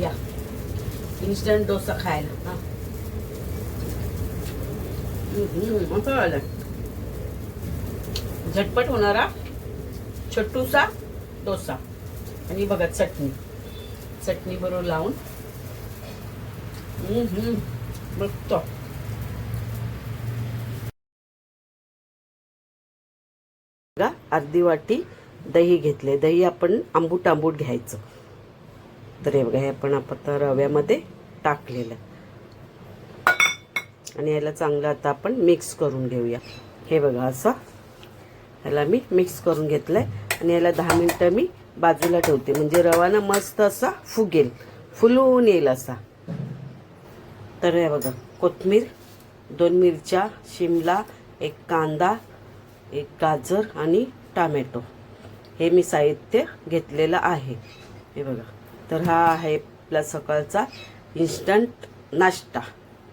या. इन्स्टंट डोसा खायला. हा. हम्म, झटपट होणारा छोटूसा डोसा. आणि बघा चटणी. चटणी बरोबर लावून. हम्म, हम्म, बघा अर्धी वाटी दही घेतले. दही आपण आंबूट आंबूट घ्यायचं. तर हे बघा हे आपण आता रव्यामध्ये टाकलेलं. आणि याला चांगलं आता आपण मिक्स करून घेऊया. हे बघा असं. ह्याला मी मिक्स करून घेतलंय. आणि याला दहा मिनटं मी बाजूला ठेवते. म्हणजे रवाना मस्त असा फुगेल. फुलून येईल असा. तर हे बघा कोथमीर दोन मिरच्या शिमला एक कांदा एक गाजर आणि टामॅटो. हे मी साहित्य घेतलेलं आहे. हे बघा. तर हा आहे आपला सकाळचा इन्स्टंट नाश्ता.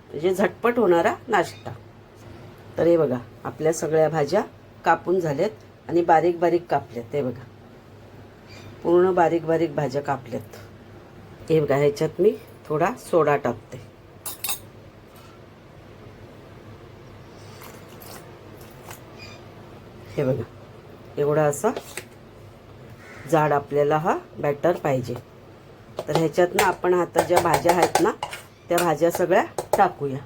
म्हणजे झटपट होणारा नाश्ता. तर हे बघा आपल्या सगळ्या भाज्या कापून झाल्यात आणि बारीक बारीक कापल्यात. हे बघा. पूर्ण बारीक बारीक भाज्या कापल्यात. हे बघा ह्याच्यात मी थोडा सोडा टाकते. हे बघा. एवढा असा जाड आपल्याला हा बॅटर पाहिजे. तर ह्याच्यात ना आपण आता ज्या भाज्या आहेत ना त्या भाज्या सगळ्या टाकूया.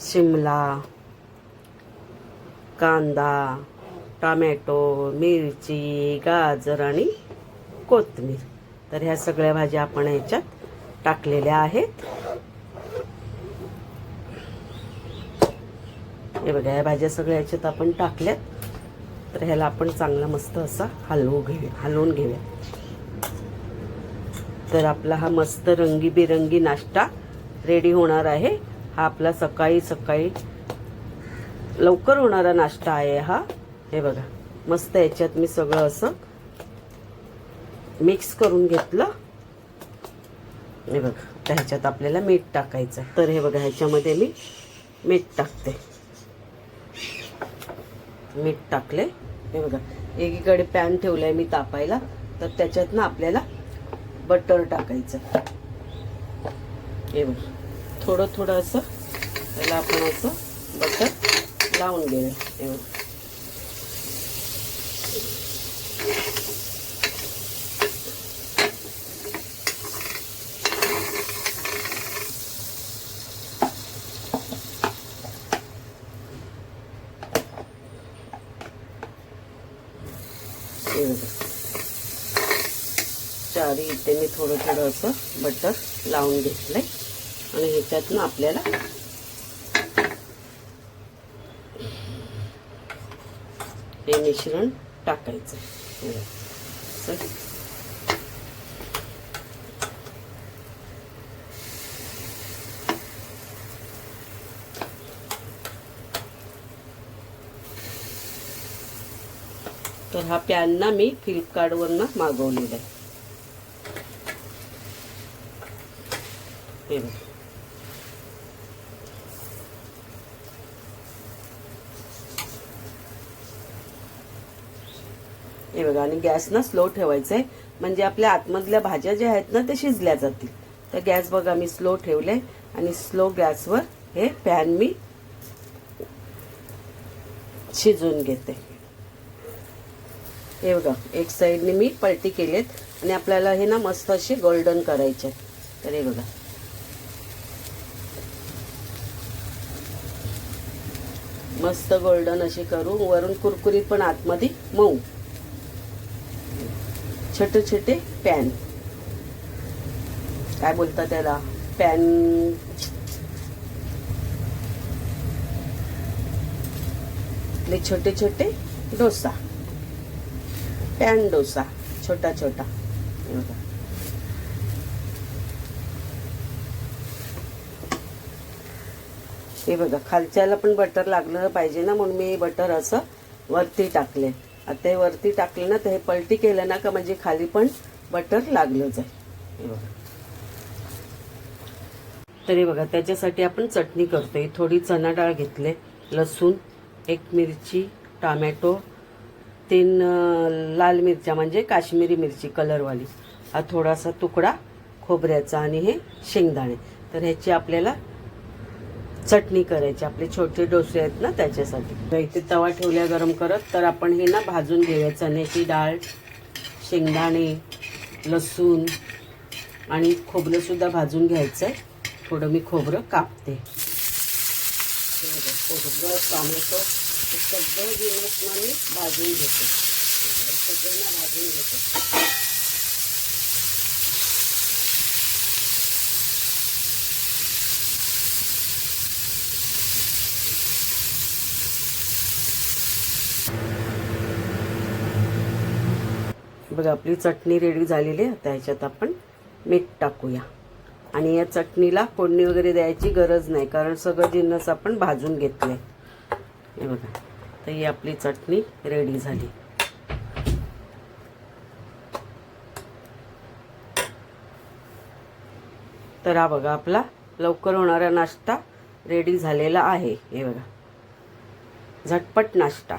शिमला कांदा टोमॅटो मिरची गाजर आणि कोथमीर. तर ह्या सगळ्या भाज्या आपण ह्याच्यात टाकलेल्या आहेत. हे बघा ह्या भाज्या सगळ्या ह्याच्यात आपण टाकल्यात. तर ह्याला आपण चांगला मस्त असा हलवू घेऊया हलवून घेऊया. तर आपला हा मस्त रंगीबेरंगी नाश्ता रेडी होणार आहे. हा आपला सकाळी सकाळी लवकर होणारा नाश्ता आहे हा. हे बघा मस्त याच्यात मी सगळं असं मिक्स करून घेतलं. हे बघा ह्याच्यात आपल्याला मीठ टाकायचं आहे. तर हे बघा ह्याच्यामध्ये मी मीठ टाकते. मीठ टाकले. हे बघा एकीकडे पॅन ठेवलाय मी तापायला तर त्याच्यात ना आपल्याला बटर टाकायचं. हे बघ थोडं थोडं असं त्याला आपण असं बटर लावून घेऊया. हे बघ हे बघा. चारी इथे मी थोडं थोडं असं बटर लावून घेतलंय. आणि ह्याच्यातनं आपल्याला हे मिश्रण टाकायचं तर हा पॅन ना मी फ्लिपकार्टवरनं मागवलेला आहे हे बघा. हे बघा आणि गॅस ना स्लो ठेवायचं आहे म्हणजे आपल्या आतमधल्या भाज्या ज्या आहेत ना ते शिजल्या जातील. तर गॅस बघा मी स्लो ठेवले आणि स्लो गॅसवर हे पॅन मी शिजवून घेते. हे बघा एक साईडने मी पलटी केलेत आणि आपल्याला हे ना मस्त असे गोल्डन करायचे तर हे बघा. मस्त गोल्डन असे करू वरून कुरकुरीत पण आतमध्ये मऊ. छोटे छोटे पॅन. काय बोलतात त्याला? पॅन. ले छोटे छोटे डोसा. पॅन डोसा छोटा छोटा. हे बघा. हे बघा खालच्याला पण बटर लागलं पाहिजे ना म्हणून मी बटर असं वरती टाकले आता हे वरती टाकलं ना तर हे पलटी केलं ना का म्हणजे खाली पण बटर लागलं जाईल. बघा. तरी बघा त्याच्यासाठी आपण चटणी करतोय. थोडी चणा डाळ घेतले लसूण एक मिरची टामॅटो तीन लाल मिरच्या म्हणजे काश्मीरी मिरची कलरवाली. हा थोडासा तुकडा खोबऱ्याचा आणि हे शेंगदाणे. तर ह्याची आपल्याला चटणी करायची. आपले छोटे डोसे आहेत ना त्याच्यासाठी. इथे तवा ठेवल्या गरम करत तर आपण हे ना भाजून घेऊया. चण्याची डाळ शेंगदाणे लसूण आणि खोबरं सुद्धा भाजून घ्यायचं आहे थोडं मी खोबरं कापते. खोबरं टोमॅटो सगळं जिन्नस मी भाजून घेते. सगळ्यांना भाजून घेते. बघा आपली चटणी रेडी झालेली आहे. आता ह्याच्यात आपण मीठ टाकूया. आणि या चटणीला फोडणी वगैरे द्यायची गरज नाही कारण सगळं जिन्नस आपण भाजून घेतलंय. हे बघा तर ही आपली चटणी रेडी झाली. तर हा बघा आपला लवकर होणारा नाश्ता रेडी झालेला आहे. हे बघा झटपट नाश्ता.